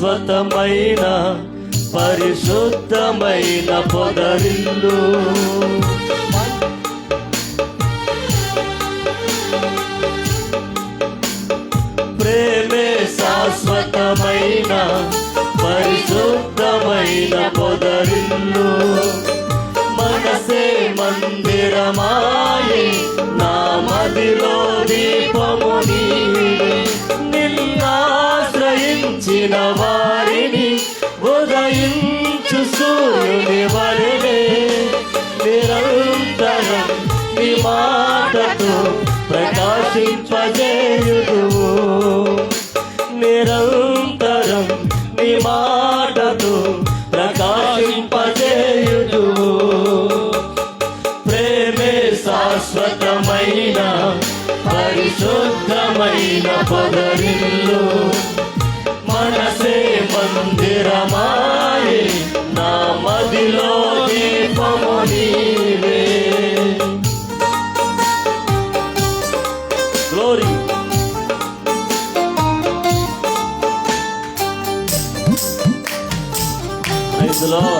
శాశ్వతమైన పరిశుద్ధమైన పొదరిల్లు. ప్రేమే శాశ్వతమైన నిన్నాశ్రయించిన వారిని ఉదయించు సూర్యుని వలనే నిరంతరం నీ మాటతో ప్రకాశింపజేయుదువు. నిరంతరం నీ మాటతో ప్రకాశింపజేయుదువు. ప్రేమే శాశ్వతమైన పరిశుద్ధమైన పదరిల్లు. మనసే మందిరమాయే నా మదిలో దీపము నీవే గ్లోరీ ప్రైజ్ లార్డ్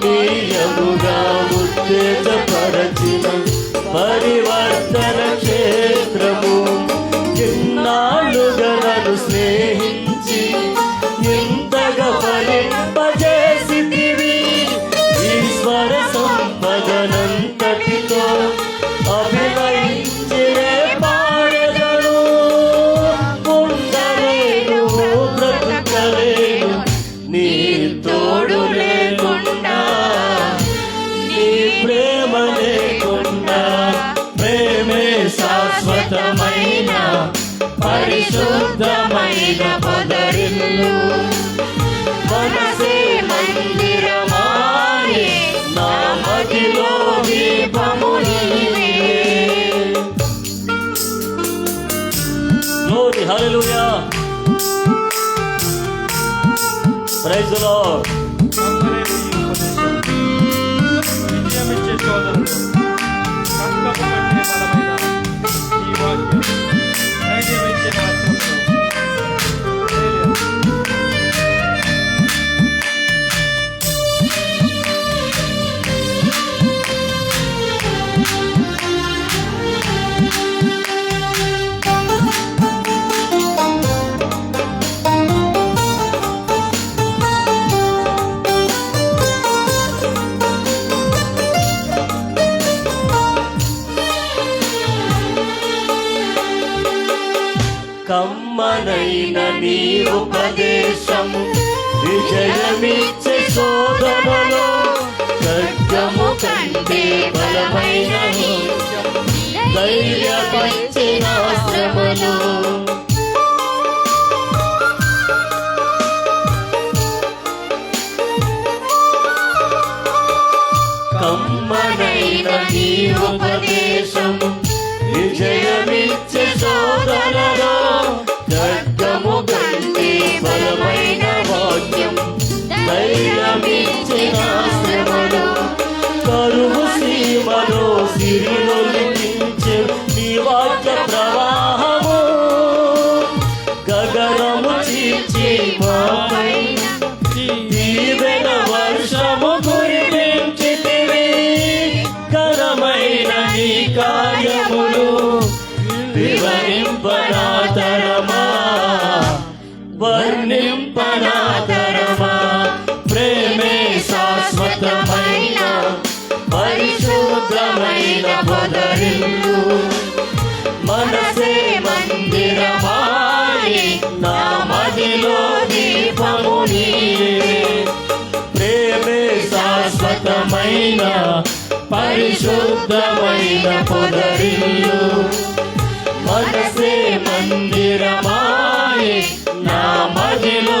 ఆత్మీయముగా ఉత్తేజపరచిన పరివర్తన క్షేత్ర నా మదిలో దీపము నీవే Glory, hallelujah. నీ ఉపదేశము విజయమిచ్చే శోధనలో ఖడ్గము కంటే బలమైన ధైర్యమిచ్చిన శ్రమలో వివరింపనాతరమా వర్ణింపనాతరమా ప్రేమే శాశ్వతమైన పరిశుద్ధమైన పదరిల్లు మనసే మందిరమాయి నా మదిలో దీపము ప్రేమే శాశ్వతమైన పరిశుద్ధమైన పొదరిల్లు మందిరమాయే నా మదిలో